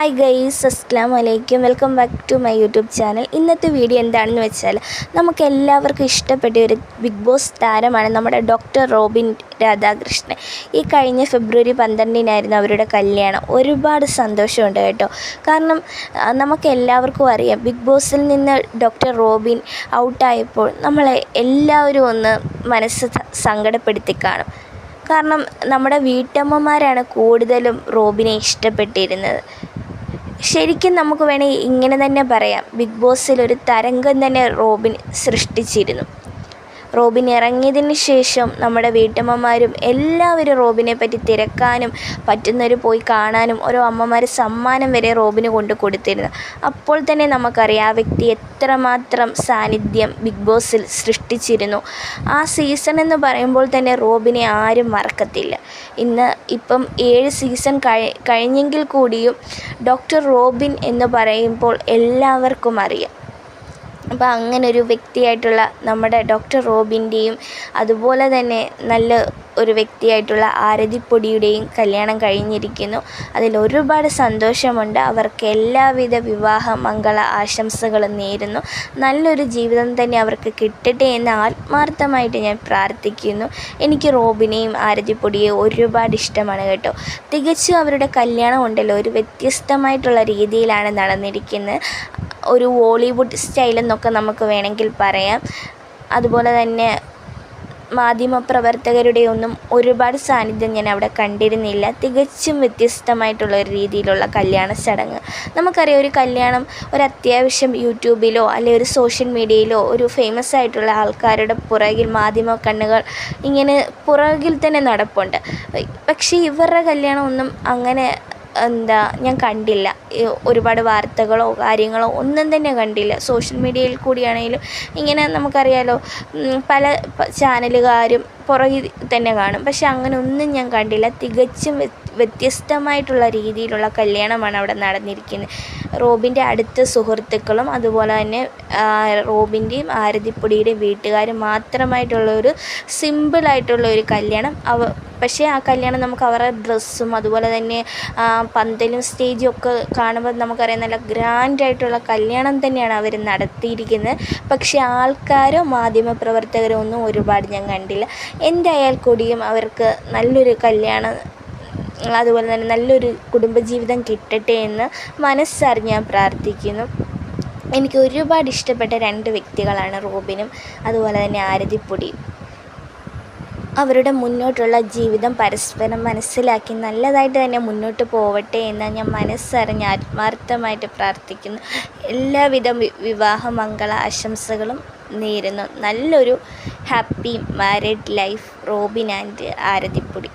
Hi guys അസ്സാം വലൈക്കും welcome back to my YouTube channel ഇന്നത്തെ വീഡിയോ എന്താണെന്ന് വെച്ചാൽ നമുക്ക് എല്ലാവർക്കും ഇഷ്ടപ്പെട്ട ഒരു ബിഗ് ബോസ് താരമാണ് നമ്മുടെ ഡോക്ടർ റോബിൻ രാധാകൃഷ്ണൻ ഈ കഴിഞ്ഞ ഫെബ്രുവരി പന്ത്രണ്ടിനായിരുന്നു അവരുടെ കല്യാണം. ഒരുപാട് സന്തോഷമുണ്ട് കേട്ടോ. കാരണം നമുക്ക് എല്ലാവർക്കും അറിയാം ബിഗ് ബോസിൽ നിന്ന് ഡോക്ടർ റോബിൻ ഔട്ടായപ്പോൾ നമ്മളെ എല്ലാവരും ഒന്ന് മനസ്സ് സങ്കടപ്പെടുത്തി കാണും. കാരണം നമ്മുടെ വീട്ടമ്മമാരാണ് കൂടുതലും റോബിനെ ഇഷ്ടപ്പെട്ടിരുന്നത്. ശരിക്കും നമുക്ക് വേണമെങ്കിൽ ഇങ്ങനെ തന്നെ പറയാം. ബിഗ് ബോസിൽ ഒരു തരംഗം തന്നെ റോബിൻ സൃഷ്ടിച്ചിരുന്നു. റോബിൻ ഇറങ്ങിയതിന് ശേഷം നമ്മുടെ വീട്ടമ്മമാരും എല്ലാവരും റോബിനെ പറ്റി തിരക്കാനും പറ്റുന്നവർ പോയി കാണാനും ഓരോ അമ്മമാർ സമ്മാനം വരെ റോബിന് കൊണ്ട് കൊടുത്തിരുന്നു. അപ്പോൾ തന്നെ നമുക്കറിയാം ആ വ്യക്തി എത്രമാത്രം സാന്നിധ്യം ബിഗ് ബോസിൽ സൃഷ്ടിച്ചിരുന്നു. ആ സീസൺ എന്ന് പറയുമ്പോൾ തന്നെ റോബിനെ ആരും മറക്കത്തില്ല. ഇന്ന് ഇപ്പം ഏഴ് സീസൺ കഴി കഴിഞ്ഞെങ്കിൽ കൂടിയും ഡോക്ടർ റോബിൻ എന്ന് പറയുമ്പോൾ എല്ലാവർക്കും അറിയാം. അപ്പോൾ ഒരു വ്യക്തിയായിട്ടുള്ള നമ്മുടെ ഡോക്ടർ റോബിന്റെയും അതുപോലെ തന്നെ നല്ല ഒരു വ്യക്തിയായിട്ടുള്ള ആരതിപ്പൊടിയുടെയും കല്യാണം കഴിഞ്ഞിരിക്കുന്നു. അതിൽ ഒരുപാട് സന്തോഷമുണ്ട്. അവർക്ക് എല്ലാവിധ വിവാഹ മംഗള ആശംസകളും നേരുന്നു. നല്ലൊരു ജീവിതം തന്നെ അവർക്ക് കിട്ടട്ടെ എന്ന് ആത്മാർത്ഥമായിട്ട് ഞാൻ പ്രാർത്ഥിക്കുന്നു. എനിക്ക് റോബിനെയും ആരതിപ്പൊടിയെയും ഒരുപാട് ഇഷ്ടമാണ് കേട്ടോ. തികച്ചും അവരുടെ കല്യാണം ഉണ്ടല്ലോ. ഒരു വ്യത്യസ്തമായിട്ടുള്ള രീതിയിലാണ് നടന്നിരിക്കുന്നത്. ഒരു ബോളിവുഡ് സ്റ്റൈലെന്നൊക്കെ നമുക്ക് വേണമെങ്കിൽ പറയാം. അതുപോലെ തന്നെ മാധ്യമപ്രവർത്തകരുടെ ഒന്നും ഒരുപാട് സാന്നിധ്യം ഞാൻ അവിടെ കണ്ടിരുന്നില്ല. തികച്ചും വ്യത്യസ്തമായിട്ടുള്ള ഒരു രീതിയിലുള്ള കല്യാണ ചടങ്ങ്. നമുക്കറിയാം ഒരു കല്യാണം ഒരു അത്യാവശ്യം യൂട്യൂബിലോ അല്ലെങ്കിൽ ഒരു സോഷ്യൽ മീഡിയയിലോ ഒരു ഫേമസ് ആയിട്ടുള്ള ആൾക്കാരുടെ പുറകിൽ മാധ്യമ കണ്ണുകൾ ഇങ്ങനെ പുറകിൽ തന്നെ നടപ്പുണ്ട്. പക്ഷേ ഇവരുടെ കല്യാണം ഒന്നും അങ്ങനെ എന്താ ഞാൻ കണ്ടില്ല. ഒരുപാട് വാർത്തകളോ കാര്യങ്ങളോ ഒന്നും തന്നെ കണ്ടില്ല. സോഷ്യൽ മീഡിയയിൽ കൂടിയാണെങ്കിലും ഇങ്ങനെ നമുക്കറിയാലോ പല ചാനലുകാരും പുറകിൽ തന്നെ കാണും. പക്ഷെ അങ്ങനെ ഒന്നും ഞാൻ കണ്ടില്ല. തികച്ചും വ്യത്യസ്തമായിട്ടുള്ള രീതിയിലുള്ള കല്യാണമാണ് അവിടെ നടന്നിരിക്കുന്നത്. റോബിന്റെ അടുത്ത സുഹൃത്തുക്കളും അതുപോലെ തന്നെ റോബിന്റെയും ആരതിപ്പൊടിയുടെയും വീട്ടുകാരും മാത്രമായിട്ടുള്ള ഒരു സിമ്പിളായിട്ടുള്ള ഒരു കല്യാണം. അവ പക്ഷേ ആ കല്യാണം നമുക്ക് അവരുടെ ഡ്രസ്സും അതുപോലെ തന്നെ പന്തലും സ്റ്റേജും ഒക്കെ കാണുമ്പോൾ നമുക്കറിയാം നല്ല ഗ്രാൻഡായിട്ടുള്ള കല്യാണം തന്നെയാണ് അവർ നടത്തിയിരിക്കുന്നത്. പക്ഷേ ആൾക്കാരോ മാധ്യമപ്രവർത്തകരോ ഒന്നും ഒരുപാട് ഞാൻ കണ്ടില്ല. എന്തായാൽ കൂടിയും അവർക്ക് നല്ലൊരു കല്യാണം അതുപോലെ തന്നെ നല്ലൊരു കുടുംബജീവിതം കിട്ടട്ടെ എന്ന് മനസ്സറിഞ്ഞ് ഞാൻ പ്രാർത്ഥിക്കുന്നു. എനിക്ക് ഒരുപാട് ഇഷ്ടപ്പെട്ട രണ്ട് വ്യക്തികളാണ് റോബിനും അതുപോലെ തന്നെ ആരതിപ്പൊടിയും അവരുടെ മുന്നോട്ടുള്ള ജീവിതം പരസ്പരം മനസ്സിലാക്കി നല്ലതായിട്ട് തന്നെ മുന്നോട്ട് പോവട്ടെ എന്ന് ഞാൻ മനസ്സറിഞ്ഞ് ആത്മാർത്ഥമായിട്ട് പ്രാർത്ഥിക്കുന്നു. എല്ലാവിധ വിവാഹ മംഗള ആശംസകളും നേരുന്നു. നല്ലൊരു happy married life Robin and ആരതിപ്പൊടി.